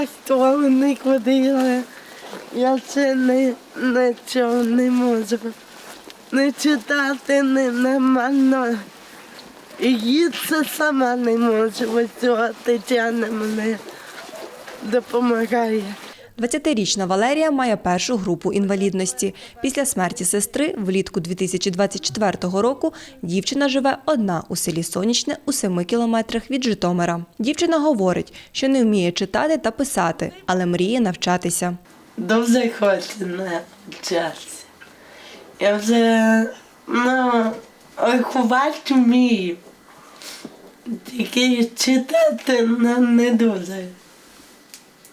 я хто нікуди. Я, я це не, нічого не можу. Не читати не нормально. І їсти сама не можу. Ось цього Тетяна мене допомагає. 20-річна Валерія має першу групу інвалідності. Після смерті сестри влітку 2024 року дівчина живе одна у селі Сонячне у 7 кілометрах від Житомира. Дівчина говорить, що не вміє читати та писати, але мріє навчатися. Дуже хочу навчатися. Я вже ну, рахувати вмію. Тільки читати ну, не дуже.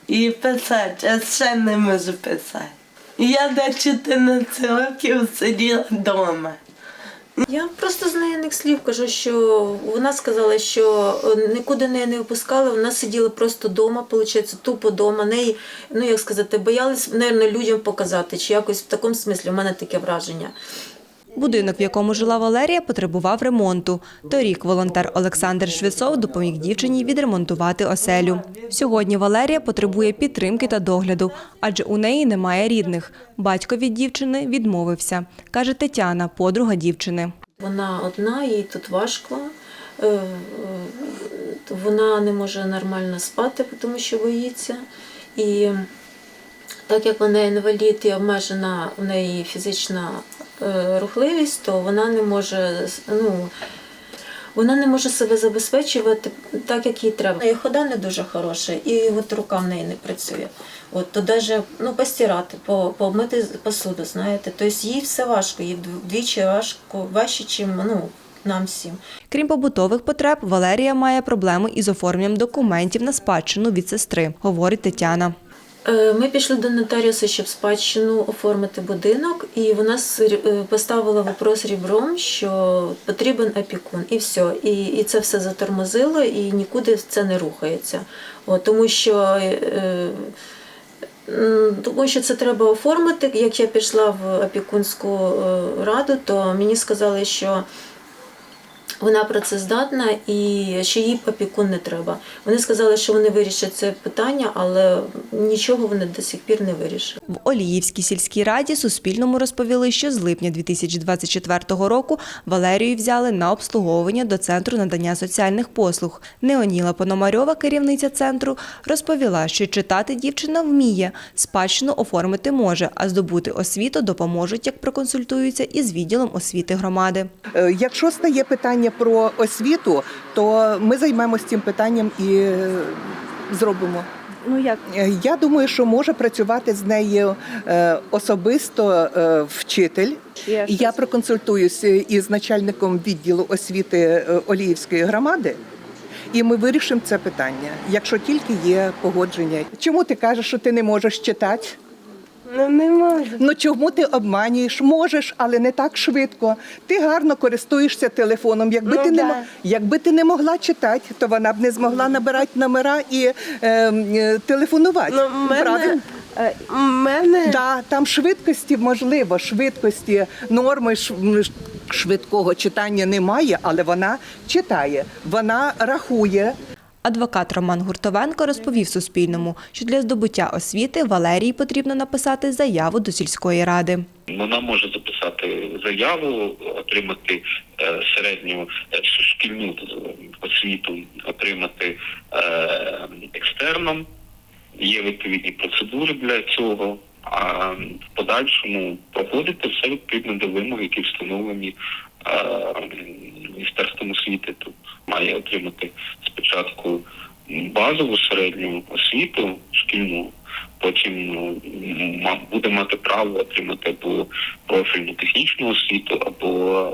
І писати, а ще не можу писати. Я до 14 років сиділа вдома. Я просто з неї слів кажу, що вона сказала, що е, нікуди неї не випускали. Вона сиділа просто вдома, виходить, тупо вдома. Неї, ну як сказати, боялись, мабуть, людям показати, чи якось в такому смислі. У мене таке враження. Будинок, в якому жила Валерія, потребував ремонту. Торік волонтер Олександр Швецов допоміг дівчині відремонтувати оселю. Сьогодні Валерія потребує підтримки та догляду, адже у неї немає рідних. Батько від дівчини відмовився, каже Тетяна, подруга дівчини. Вона одна, їй тут важко. Е, е, Вона не може нормально спати, тому що боїться. І так як вона інвалід і обмежена в неї фізична рухливість, то вона не може ну, вона не може себе забезпечувати так, як їй треба. Її хода не дуже хороша, і от рука в неї не працює. От, то навіть ну, постирати, по- помити посуду, знаєте. Тобто їй все важко, їй вдвічі важко, важче, ніж ну, нам всім. Крім побутових потреб, Валерія має проблеми із оформленням документів на спадщину від сестри, говорить Тетяна. Е, Ми пішли до нотаріуса, щоб спадщину оформити будинок, і вона е, поставила вопрос рібром, що потрібен опікун, і все. І, і це все затормозило, і нікуди це не рухається. От, тому що. е, Тому що це треба оформити. Як я пішла в опікунську е, раду, то мені сказали, що вона працездатна і що їй опікун не треба. Вони сказали, що вони вирішать це питання, але нічого вони до сих пір не вирішили. В Оліївській сільській раді Суспільному розповіли, що з липня 2024 року Валерію взяли на обслуговування до Центру надання соціальних послуг. Неоніла Пономарьова, керівниця центру, розповіла, що читати дівчина вміє, спадщину оформити може, а здобути освіту допоможуть, як проконсультуються із відділом освіти громади. Е, Якщо стає питання про освіту, то ми займемося цим питанням і е, зробимо. Ну як Е, Я думаю, що може працювати з нею е, особисто вчитель. І Я проконсультуюся із начальником відділу освіти Оліївської громади. І ми вирішимо це питання, якщо тільки є погодження. Чому ти кажеш, що ти не можеш читати? Ну не можу. Ну чому ти обманюєш? Можеш, але не так швидко. Ти гарно користуєшся телефоном. Якби Ну, ти не да. мо- якби ти не могла читати, то вона б не змогла набирати номера і е, е, телефонувати. Ну, в мене, Правильно? в мене Да, там швидкості можливо, швидкості норми ш- м, ш- швидкого читання немає, але вона читає, вона рахує. Адвокат Роман Гуртовенко розповів Суспільному, що для здобуття освіти Валерії потрібно написати заяву до сільської ради. Вона може записати заяву, отримати е, середню е, шкільну е, освіту, отримати е, екстерном. Є відповідні процедури для цього. А в подальшому проходити все відповідно до вимог, які встановлені е, міністерством освіти. Тут має отримати спочатку базову середню освіту шкільну, потім ну, ма- буде мати право отримати або профільну технічну освіту, або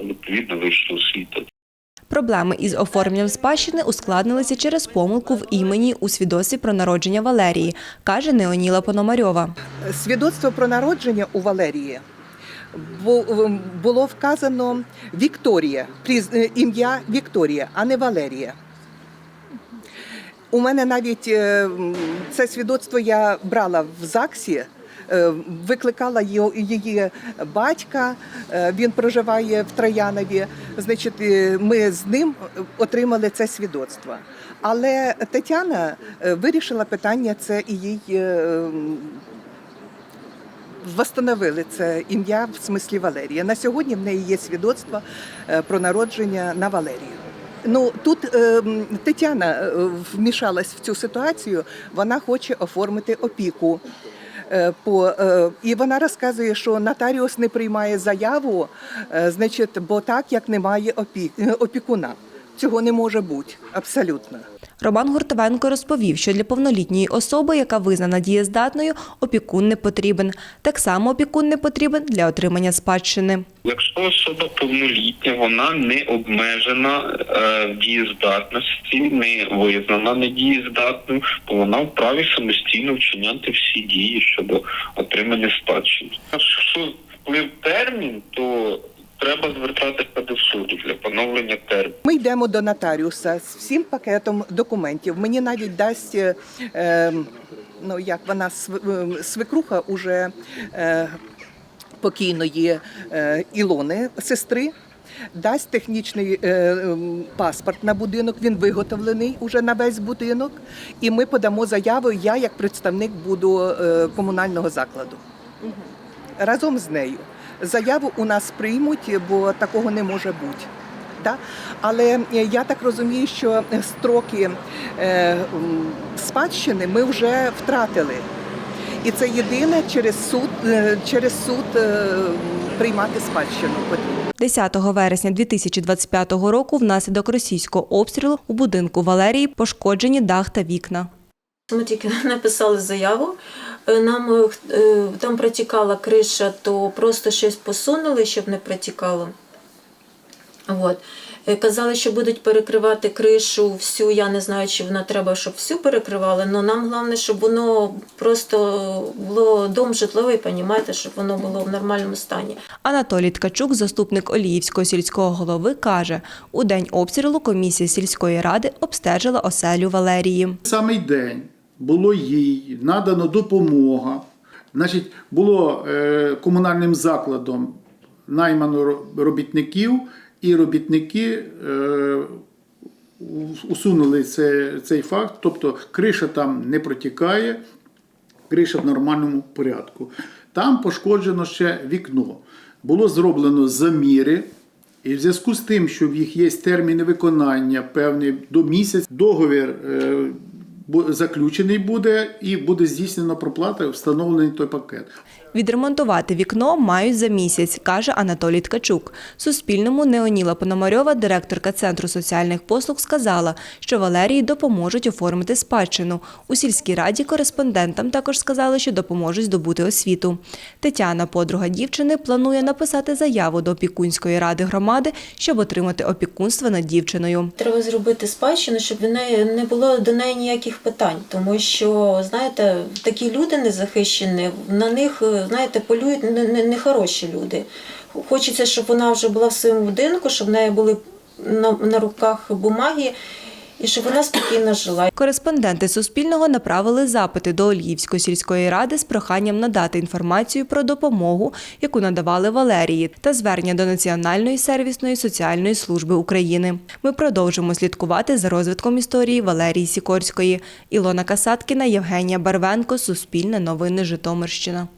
е, відповідно вищу освіту. Проблеми із оформленням спадщини ускладнилися через помилку в імені у свідоцтві про народження Валерії, каже Неоніла Пономарьова. Свідоцтво про народження у Валерії було вказано Вікторія, е, ім'я Вікторія, а не Валерія. У мене навіть е, це свідоцтво я брала в ЗАГСі, Е, Викликала її батька, е, він проживає в Троянові. Значить, е, ми з ним отримали це свідоцтво. Але Тетяна е, вирішила питання це і їй е, Восстановили це ім'я в смислі Валерія. На сьогодні в неї є свідоцтво е, про народження на Валерію. Ну тут е, Тетяна е, вмішалась в цю ситуацію. Вона хоче оформити опіку. Е, По, і вона розказує, що нотаріус не приймає заяву, значить, бо так як немає опі, опікуна. Цього не може бути абсолютно. Роман Гуртовенко розповів, що для повнолітньої особи, яка визнана дієздатною, опікун не потрібен. Так само опікун не потрібен для отримання спадщини. Якщо особа повнолітня, вона не обмежена е, в дієздатності, не визнана недієздатною, то вона вправі самостійно вчиняти всі дії щодо отримання спадщини. Якщо вплив термін, то треба звертатися до суду для поновлення терміну. Ми йдемо до нотаріуса з всім пакетом документів. Мені навіть дасть е, е, ну як вона е, свекруха уже е, покійної е, Ілони, сестри. Дасть технічний е, ем, паспорт на будинок, він виготовлений уже на весь будинок, і ми подамо заяву. Я як представник буду е, комунального закладу разом з нею. Заяву у нас приймуть, бо такого не може бути. Да? Але е, я так розумію, що строки е, спадщини ми вже втратили. І це єдине через суд, е, через суд е, приймати спадщину потрібно. 10 вересня 2025 року внаслідок російського обстрілу у будинку Валерії пошкоджені дах та вікна. Ми тільки написали заяву. Е, Нам е, х- е, там протікала криша, то просто щось посунули, щоб не протікало. От. Казали, що будуть перекривати кришу всю. Я не знаю, чи вона треба, щоб всю перекривали, але нам головне, щоб воно просто було дом житловий, понімаєте, щоб воно було в нормальному стані. Анатолій Ткачук, заступник Оліївського сільського голови, каже, у день обстрілу комісія сільської ради обстежила оселю Валерії. самий день було їй надано допомога. Значить, було е, комунальним закладом наймано робітників, і робітники е, усунули це, цей факт. Тобто криша там не протікає, криша в нормальному порядку. Там пошкоджено ще вікно. Було зроблено заміри. І в зв'язку з тим, що в їх є терміни виконання певні до місяць, договір е, заключений буде і буде здійснено проплата, встановлений той пакет. Відремонтувати вікно мають за місяць, каже Анатолій Ткачук. Суспільному Неоніла Пономарьова, директорка Центру соціальних послуг, сказала, що Валерії допоможуть оформити спадщину. У сільській раді кореспондентам також сказали, що допоможуть здобути освіту. Тетяна, подруга дівчини, планує написати заяву до опікунської ради громади, щоб отримати опікунство над дівчиною. Треба зробити спадщину, щоб в неї не було до неї ніяких питань, тому що знаєте, такі люди незахищені, на них е, знаєте, полюють не- не- нехороші люди. Хочеться, щоб вона вже була в своєму будинку, щоб в неї були на, на руках бумаги, і щоб вона спокійно жила. Кореспонденти Суспільного направили запити до Оліївської сільської ради з проханням надати інформацію про допомогу, яку надавали Валерії, та звернення до Національної сервісної соціальної служби України. Ми продовжимо слідкувати за розвитком історії Валерії Сікорської. Ілона Касаткіна, Євгенія Барвенко, Суспільне новини Житомирщина.